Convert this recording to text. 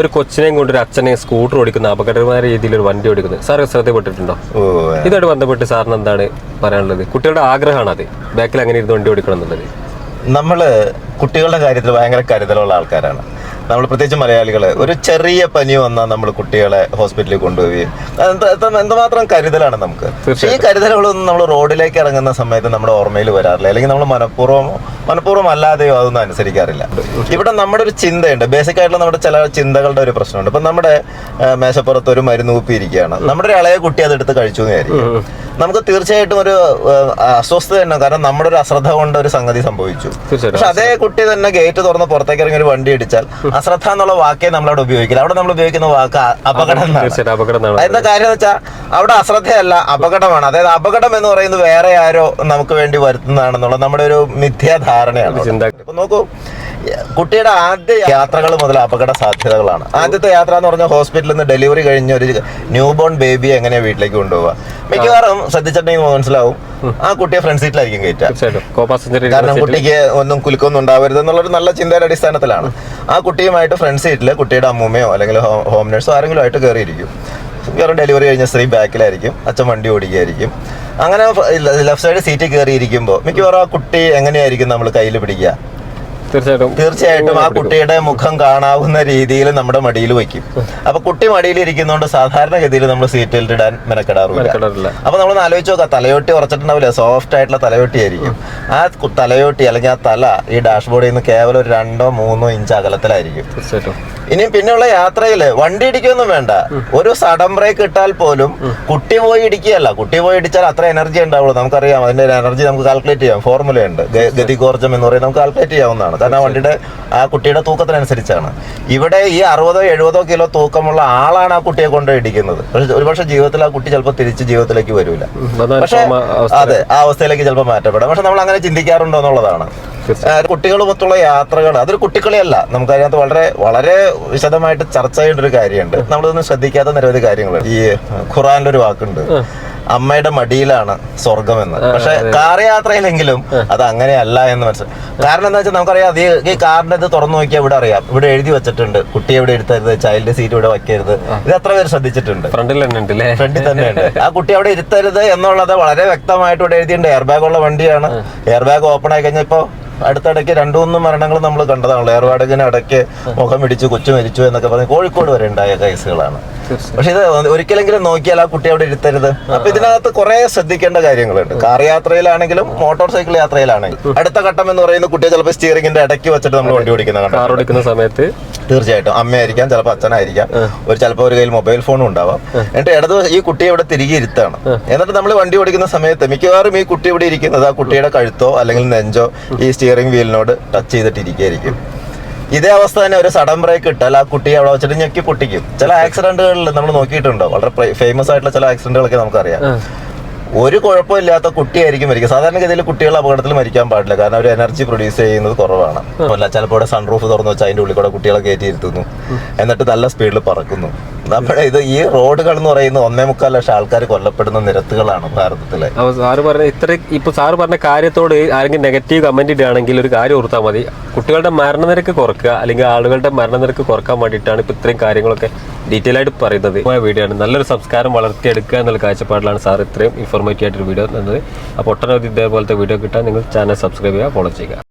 ഒരു കൊച്ചിനെയും കൊണ്ട് ഒരു അച്ഛനെയും സ്കൂട്ടർ ഓടിക്കുന്ന അപകടകരമായ രീതിയിൽ ഒരു വണ്ടി ഓടിക്കുന്നത്. സാർ ശ്രദ്ധപ്പെട്ടിട്ടുണ്ടോ ഇതുമായിട്ട് ബന്ധപ്പെട്ട് സാറിന് എന്താണ് പറയാനുള്ളത്? കുട്ടികളുടെ ആഗ്രഹമാണ് അത് ബാക്കിൽ അങ്ങനെ ഇരുന്ന് വണ്ടി ഓടിക്കണം എന്നുള്ളത് നമ്മൾ കുട്ടികളുടെ കാര്യത്തിൽ ഭയങ്കര കരുതലുള്ള ആൾക്കാരാണ്. നമ്മൾ പ്രത്യേകിച്ച് മലയാളികൾ ഒരു ചെറിയ പനി വന്നാൽ നമ്മൾ കുട്ടികളെ ഹോസ്പിറ്റലിൽ എന്ത് എന്തുമാത്രം കരുതലാണ് നമുക്ക്? ഈ കരുതലുകളൊന്നും നമ്മൾ റോഡിലേക്ക് ഇറങ്ങുന്ന സമയത്ത് നമ്മുടെ ഓർമ്മയിൽ വരാറില്ല. അല്ലെങ്കിൽ നമ്മൾ മനഃപൂർവം മനഃപൂർവം അല്ലാതെയോ അതൊന്നും അനുസരിക്കാറില്ല. ഇവിടെ നമ്മുടെ ഒരു ചിന്തയുണ്ട്. ബേസിക് ആയിട്ടുള്ള നമ്മുടെ ചില ചിന്തകളുടെ ഒരു പ്രശ്നമുണ്ട്. ഇപ്പം നമ്മുടെ മേശപ്പുറത്ത് ഒരു മരുന്ന് കുപ്പിയിരിക്കുകയാണ് നമ്മുടെ ഒരു ഇളയ കുട്ടി അതെടുത്ത് കഴിച്ചു എന്ന് വിചാരിക്കും നമുക്ക് തീർച്ചയായിട്ടും ഒരു അസ്വസ്ഥത തന്നെ. കാരണം നമ്മുടെ ഒരു അശ്രദ്ധ കൊണ്ട് ഒരു സംഗതി സംഭവിച്ചു. പക്ഷെ അതേ കുട്ടി തന്നെ ഗേറ്റ് തുറന്ന് പുറത്തേക്ക് ഇറങ്ങി ഒരു വണ്ടി ഇടിച്ചാൽ അശ്രദ്ധ എന്നുള്ള വാക്കേ നമ്മൾ അവിടെ ഉപയോഗിക്കില്ല. അവിടെ നമ്മൾ ഉപയോഗിക്കുന്ന വാക്ക് അപകടം എന്നാണ്. എന്താ കാര്യം എന്ന് വെച്ചാൽ അവിടെ അശ്രദ്ധയല്ല അപകടമാണ്. അതായത് അപകടം എന്ന് പറയുന്നത് വേറെ ആരോ നമുക്ക് വേണ്ടി വരുത്തുന്നതാണെന്നുള്ള നമ്മുടെ ഒരു മിഥ്യാധാരണയാണ് നോക്കൂ കുട്ടിയുടെ ആദ്യ യാത്രകൾ മുതൽ അപകട സാധ്യതകളാണ്. ആദ്യത്തെ യാത്ര എന്ന് പറഞ്ഞാൽ ഹോസ്പിറ്റലിൽ നിന്ന് ഡെലിവറി കഴിഞ്ഞ ഒരു ന്യൂ ബോൺ ബേബിയെ എങ്ങനെയാ വീട്ടിലേക്ക് കൊണ്ടുപോവുക? മിക്കവാറും ശ്രദ്ധിച്ചിട്ടുണ്ടെങ്കിൽ മനസ്സിലാവും ആ കുട്ടിയെ ഫ്രണ്ട് സീറ്റിലായിരിക്കും കയറ്റുക. കാരണം കുട്ടിക്ക് ഒന്നും കുലുക്കൊന്നും ഉണ്ടാവരുത് എന്നുള്ളൊരു നല്ല ചിന്തയുടെ അടിസ്ഥാനത്തിലാണ്. ആ കുട്ടിയുമായിട്ട് ഫ്രണ്ട് സീറ്റിൽ കുട്ടിയുടെ അമ്മൂമ്മയോ അല്ലെങ്കിൽ ഹോം നഴ്സോ ആരെങ്കിലും ആയിട്ട് കയറിയിരിക്കും കാരണം ഡെലിവറി കഴിഞ്ഞ സ്ത്രീ ബാക്കിലായിരിക്കും. അച്ഛൻ വണ്ടി ഓടിക്കുകയായിരിക്കും. അങ്ങനെ ലെഫ്റ്റ് സൈഡ് സീറ്റിൽ കയറിയിരിക്കുമ്പോൾ മിക്കവാറും ആ കുട്ടി എങ്ങനെയായിരിക്കും നമ്മൾ കയ്യിൽ പിടിക്കുക? തീർച്ചയായിട്ടും തീർച്ചയായിട്ടും ആ കുട്ടിയുടെ മുഖം കാണാവുന്ന രീതിയിൽ നമ്മുടെ മടിയിൽ വയ്ക്കും. അപ്പൊ കുട്ടി മടിയിൽ ഇരിക്കുന്നതുകൊണ്ട് സാധാരണഗതിയിൽ നമ്മൾ സീറ്റ് ബെൽറ്റ് ഇടാൻ മെനക്കെടാറില്ല. അപ്പൊ നമ്മൾ ആലോചിച്ച് നോക്കാം തലയോട്ടി ഉറച്ചിട്ടുണ്ടാവില്ല? സോഫ്റ്റ് ആയിട്ടുള്ള തലയോട്ടി ആയിരിക്കും. ആ തലയോട്ടി അല്ലെങ്കിൽ ആ തല ഈ ഡാഷ്ബോർഡിൽ നിന്ന് കേവലം ഒരു രണ്ടോ മൂന്നോ ഇഞ്ച് അകലത്തിലായിരിക്കും. തീർച്ചയായിട്ടും. ഇനി പിന്നെയുള്ള യാത്രയിൽ വണ്ടി ഇടിക്കൊന്നും വേണ്ട. ഒരു സഡൻ ബ്രേക്ക് ഇട്ടാൽ പോലും കുട്ടി പോയി ഇടിക്കുകയല്ല. കുട്ടി പോയി ഇടിച്ചാൽ അത്ര എനർജി ഉണ്ടാവുള്ളൂ. നമുക്കറിയാം അതിന്റെ എനർജി നമുക്ക് കാൽക്കുലേറ്റ് ചെയ്യാം. ഫോർമുലയുണ്ട് ഗതികോർജം എന്ന് പറയുന്നത് നമുക്ക് കാൽക്കുലേറ്റ് ചെയ്യാവുന്നതാണ്. കാരണം വണ്ടിയുടെ ആ കുട്ടിയുടെ തൂക്കത്തിനനുസരിച്ചാണ്. ഇവിടെ ഈ അറുപതോ എഴുപതോ കിലോ തൂക്കമുള്ള ആളാണ് ആ കുട്ടിയെ കൊണ്ട് ഇടിക്കുന്നത്. പക്ഷെ ഒരുപക്ഷെ ജീവിതത്തിൽ ആ കുട്ടി ചിലപ്പോൾ തിരിച്ച് ജീവിതത്തിലേക്ക് വരില്ല പക്ഷെ അതെ ആ അവസ്ഥയിലേക്ക് ചിലപ്പോൾ മാറ്റപ്പെടാം. പക്ഷെ നമ്മൾ അങ്ങനെ ചിന്തിക്കാറുണ്ടോ എന്നുള്ളതാണ്. കുട്ടികളുമൊത്തുള്ള യാത്രകൾ അതൊരു കുട്ടിക്കളിയല്ല. നമുക്ക് അതിനകത്ത് വളരെ വളരെ വിശദമായിട്ട് ചർച്ച ചെയ്യേണ്ട ഒരു കാര്യമുണ്ട്. നമ്മളിതൊന്നും ശ്രദ്ധിക്കാത്ത നിരവധി കാര്യങ്ങളുണ്ട്. ഈ ഖുറാന്റെ ഒരു വാക്കുണ്ട് അമ്മയുടെ മടിയിലാണ് സ്വർഗമെന്ന് പക്ഷെ കാർ യാത്രയിലെങ്കിലും അത് അങ്ങനെയല്ല എന്ന് മനസ്സിലായി. കാരണം എന്താ വെച്ചാൽ നമുക്കറിയാം അത് ഈ- കാറിന്റെ ഇത് തുറന്നു നോക്കിയാൽ ഇവിടെ അറിയാം. ഇവിടെ എഴുതി വെച്ചിട്ടുണ്ട്. കുട്ടി ഇവിടെ എടുത്തരുത് ചൈൽഡ് സീറ്റ് ഇവിടെ വയ്ക്കരുത്. ഇത് എത്ര പേര് ശ്രദ്ധിച്ചിട്ടുണ്ട്? ഫ്രണ്ടിൽ തന്നെ ഉണ്ട് ഫ്രണ്ടിൽ തന്നെ ഉണ്ട്. ആ കുട്ടി അവിടെ ഇരുത്തരുത് എന്നുള്ളത് വളരെ വ്യക്തമായിട്ട് ഇവിടെ എഴുതിയിട്ടുണ്ട്. എയർ ബാഗ് ഉള്ള വണ്ടിയാണ്. എയർ ബാഗ് ഓപ്പൺ ആയി കഴിഞ്ഞാൽ ഇപ്പൊ അടുത്തിടയ്ക്ക് രണ്ടു മൂന്ന് മരണങ്ങൾ നമ്മൾ കണ്ടതാണല്ലോ. ഏർവാടകന് അടയ്ക്ക് ഇടയ്ക്ക് മുഖം ഇടിച്ചു കൊച്ചു മരിച്ചു എന്നൊക്കെ പറഞ്ഞ് കോഴിക്കോട് വരെ ഉണ്ടായ കേസുകളാണ്. പക്ഷെ ഇത് ഒരിക്കലെങ്കിലും നോക്കിയാൽ ആ കുട്ടി അവിടെ ഇരുത്തരുത്. അപ്പൊ ഇതിനകത്ത് കുറെ ശ്രദ്ധിക്കേണ്ട കാര്യങ്ങളുണ്ട്. കാർ യാത്രയിലാണെങ്കിലും മോട്ടോർ സൈക്കിൾ യാത്രയിലാണെങ്കിലും അടുത്ത ഘട്ടം എന്ന് പറയുന്ന കുട്ടിയെ ചിലപ്പോൾ സ്റ്റിയറിംഗിന്റെ ഇടയ്ക്ക് വെച്ചിട്ട് നമ്മൾ വണ്ടി ഓടിക്കുന്ന സമയത്ത് തീർച്ചയായിട്ടും അമ്മയായിരിക്കാം ചിലപ്പോൾ അച്ഛനായിരിക്കാം. ഒരു ചിലപ്പോൾ ഒരു കയ്യിൽ മൊബൈൽ ഫോണും ഉണ്ടാവാം. എന്നിട്ട് ഇടത് ഈ കുട്ടിയെ ഇവിടെ തിരികെ ഇരുത്താണ്. എന്നിട്ട് നമ്മൾ വണ്ടി ഓടിക്കുന്ന സമയത്ത് മിക്കവാറും ഈ കുട്ടി ഇവിടെ ഇരിക്കുന്നത് ആ കുട്ടിയുടെ കഴുത്തോ അല്ലെങ്കിൽ നെഞ്ചോ ഈ സ്റ്റിയറിംഗ് വീലിനോട് ടച്ച് ചെയ്തിട്ട് ഇരിക്കുകയായിരിക്കും. ഇതേ അവസ്ഥ തന്നെ ഒരു സഡൻ ബ്രേക്ക് ഇട്ടാൽ ആ കുട്ടിയെ അവിടെ വെച്ചിട്ട് ഞെക്കി പൊട്ടിക്കും. ചില ആക്സിഡന്റുകളിൽ നമ്മൾ നോക്കിയിട്ടുണ്ടോ? വളരെ ഫേമസ് ആയിട്ടുള്ള ചില ആക്സിഡന്റുകളൊക്കെ നമുക്കറിയാം. ഒരു കുഴപ്പമില്ലാത്ത കുട്ടിയായിരിക്കും മരിക്കുക. സാധാരണഗതിയിൽ കുട്ടികൾ അപകടത്തിൽ മരിക്കാൻ പാടില്ല. കാരണം അവർ എനർജി പ്രൊഡ്യൂസ് ചെയ്യുന്നത് കുറവാണ്. അല്ല ചിലപ്പോൾ സൺറൂഫ് തുറന്നു വെച്ചാൽ അതിന്റെ ഉള്ളിൽ കൂടെ കുട്ടികളെ കയറ്റിയിരുത്തുന്നു എന്നിട്ട് നല്ല സ്പീഡിൽ പറക്കുന്നു. നമ്മുടെ ഇത് ഈ റോഡുകൾ എന്ന് പറയുന്ന ഒന്നേ മുക്കാൽ ലക്ഷം ആൾക്കാർ കൊല്ലപ്പെടുന്ന നിരത്തുകളാണ് ഭാരതത്തിലെ. അപ്പൊ സാറ് പറഞ്ഞ ഇത്ര ഇപ്പൊ സാറ് പറഞ്ഞ കാര്യത്തോട് ആരെങ്കിലും നെഗറ്റീവ് കമന്റ് ഇടുകയാണെങ്കിൽ ഒരു കാര്യം ഓർത്താൽ മതി. കുട്ടികളുടെ മരണനിരക്ക് കുറക്കുക അല്ലെങ്കിൽ ആളുകളുടെ മരണനിരക്ക് കുറയ്ക്കാൻ വേണ്ടിയിട്ടാണ് ഇപ്പൊ ഇത്രയും കാര്യങ്ങളൊക്കെ ഡീറ്റെയിൽ ആയിട്ട് പറയുന്നത്. വീഡിയോ ആണ്. നല്ലൊരു സംസ്കാരം വളർത്തിയെടുക്കുക എന്നുള്ള കാഴ്ചപ്പാടിലാണ് സാർ ഇത്രയും ഇൻഫോർമേറ്റീവ് ആയിട്ടൊരു വീഡിയോ തന്നത് അപ്പോൾ ഒട്ടനവധി ഇതേപോലത്തെ വീഡിയോ കിട്ടാൻ നിങ്ങൾ ചാനൽ സബ്സ്ക്രൈബ് ചെയ്യുക ഫോളോ ചെയ്യുക.